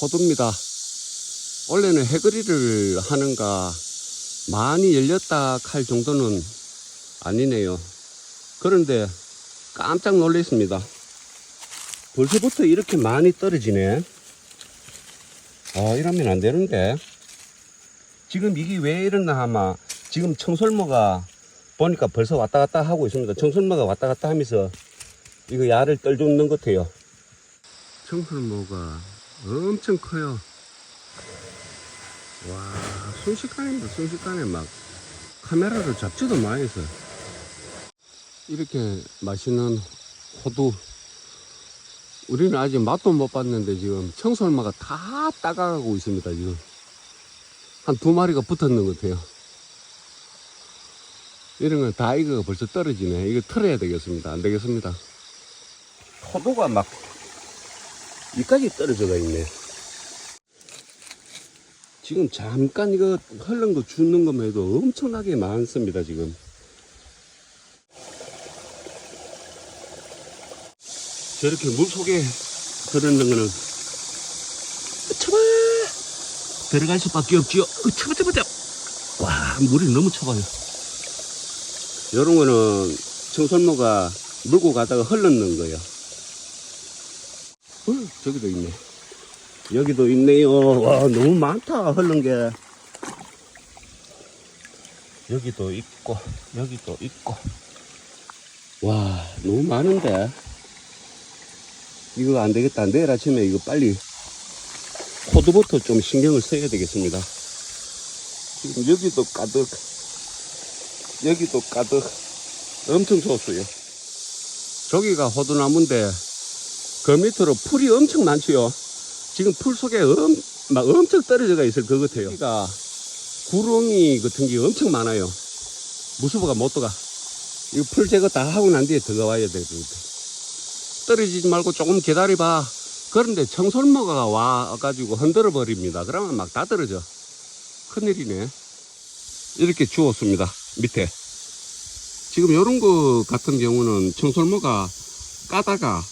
호두입니다. 원래는 해거리를 하는가 많이 열렸다 할 정도는 아니네요. 그런데 깜짝 놀랐습니다. 벌써부터 이렇게 많이 떨어지네. 아, 이러면 안 되는데. 지금 이게 왜 이러나 하면 지금 청설모가 보니까 벌써 왔다 갔다 하고 있습니다. 청설모가 왔다 갔다 하면서 이거 야를 떨주는 것 같아요. 청설모가 엄청 커요. 와, 순식간입니다. 순식간에 막 카메라로 잡지도 마해서 이렇게 맛있는 호두 우리는 아직 맛도 못 봤는데 지금 청설마가 다 따가고 있습니다. 지금 한 두 마리가 붙었는 것 같아요. 이런 건 다 이거가 벌써 떨어지네. 이거 털어야 되겠습니다. 안 되겠습니다. 호두가 막 이까지 떨어져가 있네. 지금 잠깐 이거 흘른 거 주는 것만 해도 엄청나게 많습니다. 지금. 저렇게 물 속에 들어있는 거는 쳐봐 들어갈 수밖에 없지요. 어, 쳐봐 쳐봐 쳐봐. 와 물이 너무 쳐봐요. 이런 거는 청설모가 물고 가다가 흘렀는 거예요. 어, 저기도 있네. 여기도 있네요. 와 너무 많다 흘른 게. 여기도 있고 여기도 있고. 와 너무 많은데. 이거 안 되겠다. 내일 아침에 이거 빨리 코드부터 좀 신경을 써야 되겠습니다. 지금 여기도 가득, 여기도 가득, 엄청 좋았어요. 저기가 호두나무인데 그 밑으로 풀이 엄청 많지요. 지금 풀 속에 엄, 막 엄청 떨어져가 있을 것 같아요. 여기가 구렁이 같은 게 엄청 많아요. 무수부가 못 들어가. 이거 풀 제거 다 하고 난 뒤에 들어가야 되거든. 떨어지지 말고 조금 기다려봐. 그런데 청설모가 와가지고 흔들어 버립니다. 그러면 막 다 떨어져. 큰일이네. 이렇게 주웠습니다. 밑에. 지금 이런 거 같은 경우는 청설모가 까다가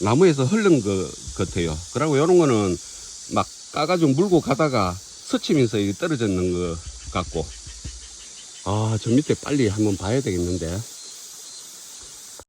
나무에서 흐른 것 같아요. 그리고 이런 거는 막 까가지고 물고 가다가 스치면서 떨어졌는 것 같고. 아, 저 밑에 빨리 한번 봐야 되겠는데.